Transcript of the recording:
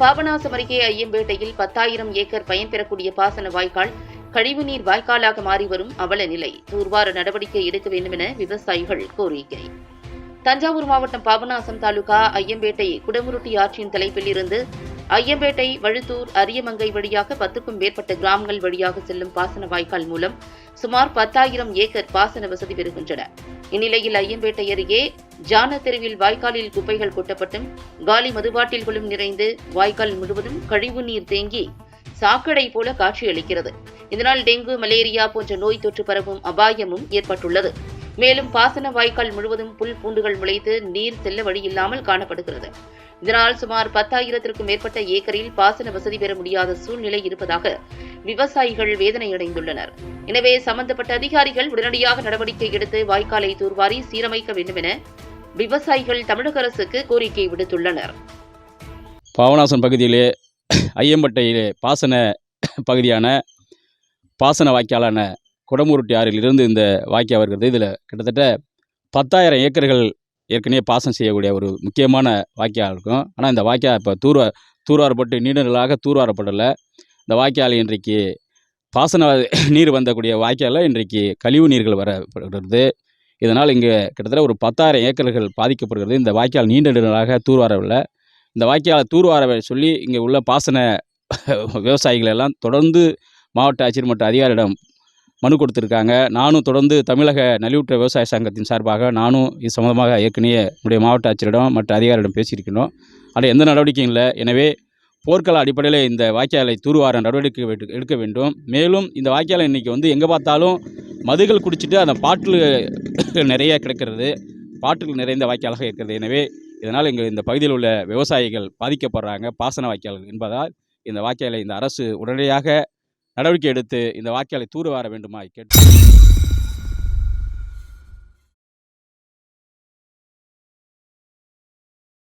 பாபநாசம் அருகே ஐயம்பேட்டையில் பத்தாயிரம் ஏக்கர் பயன்பெறக்கூடிய பாசன வாய்க்கால் கழிவுநீர் வாய்க்காலாக மாறி வரும் அவல நிலை. தூர்வார நடவடிக்கை எடுக்க வேண்டும் என விவசாயிகள் கோரிக்கை. தஞ்சாவூர் மாவட்டம் பாபநாசம் தாலுகா ஐயம்பேட்டை குடமுருட்டி ஆற்றின் தலைப்பிலிருந்து ஐயம்பேட்டை வழுத்தூர் அரியமங்கை வழியாக பத்துக்கும் மேற்பட்ட கிராமங்கள் வழியாக செல்லும் பாசன வாய்க்கால் மூலம் சுமார் பத்தாயிரம் ஏக்கர் பாசன வசதி பெறுகின்றன. இந்நிலையில் ஐயம்பேட்டை அருகே ஜான தெருவில் வாய்க்காலில் குப்பைகள் கொட்டப்பட்டும். காலி மதுபாட்டில்களும் நிறைந்து வாய்க்கால் முழுவதும் கழிவு நீர் தேங்கி சாக்கடை போல காட்சியளிக்கிறது இதனால் டெங்கு மலேரியா போன்ற நோய் தொற்று பரவும் அபாயமும் ஏற்பட்டுள்ளது. மேலும் பாசன வாய்க்கால் முழுவதும் புல் பூண்டுகள் முளைத்து நீர் செல்ல வழியில்லாமல் காணப்படுகிறது. இதனால் சுமார் பத்தாயிரத்திற்கும் மேற்பட்ட ஏக்கரில் பாசன வசதி பெற முடியாத சூழ்நிலை இருப்பதாக விவசாயிகள் வேதனையடைந்துள்ளனர் எனவே சம்பந்தப்பட்ட அதிகாரிகள் உடனடியாக நடவடிக்கை எடுத்து வாய்க்காலை தூர்வாரி சீரமைக்க வேண்டும் என விவசாயிகள் தமிழக அரசுக்கு கோரிக்கை விடுத்துள்ளனர். பாவநாசம் பகுதியிலே ஐயம்பட்டையிலே பாசன பகுதியான பாசன வாய்க்காலான குடமுருட்டி ஆறிலிருந்து இந்த வாய்க்கால் வருகிறது. இதில் கிட்டத்தட்ட பத்தாயிரம் ஏக்கர்கள் ஏற்கனவே பாசனம் செய்யக்கூடிய ஒரு முக்கியமான வாய்க்கால் இருக்கும். ஆனால் இந்த வாய்க்கால் இப்போ தூர்வா தூர்வாரப்பட்டு நீண்ட தூர்வாரப்படலை. இந்த வாய்க்கால் இன்றைக்கு பாசன நீர் வந்தக்கூடிய வாய்க்காலில் இன்றைக்கு கழிவு நீர்கள் வரப்படுகிறது. இதனால் இங்கே கிட்டத்தட்ட ஒரு பத்தாயிரம் ஏக்கர்கள் பாதிக்கப்படுகிறது. இந்த வாய்க்கால் நீண்ட நாளாக தூர்வாரவில்லை. இந்த வாய்க்காலை தூர்வார சொல்லி இங்கே உள்ள பாசன விவசாயிகள் எல்லாம் தொடர்ந்து மாவட்ட ஆட்சியர் மற்றும் அதிகாரியிடம் மனு கொடுத்துருக்காங்க. நானும் தொடர்ந்து தமிழக நலிவுற்ற விவசாய சங்கத்தின் சார்பாக நானும் இது சம்மந்தமாக ஏற்கனவே நம்முடைய மாவட்ட ஆட்சியரிடம் மற்ற அதிகாரியிடம் பேசியிருக்கணும் ஆனால் எந்த நடவடிக்கையும் இல்லை. எனவே போர்க்கால அடிப்படையில் இந்த வாய்க்காலை தூர்வார நடவடிக்கை எடுக்க வேண்டும். மேலும் இந்த வாய்க்காலை இன்றைக்கி வந்து எங்கே பார்த்தாலும் மதுகள் குடிச்சிட்டு அந்த பாட்டில் நிறைய கிடக்கிறது பாட்டில் நிறைந்த வாய்க்காலாக இருக்கிறது. எனவே இதனால் எங்கள் இந்த பகுதியில் உள்ள விவசாயிகள் பாதிக்கப்படுறாங்க பாசன வாய்க்கால் என்பதால் இந்த வாய்க்காலை இந்த அரசு உடனடியாக நடவடிக்கை எடுத்து இந்த வாய்க்காலை தூர்வார வேண்டுமா கேட்டு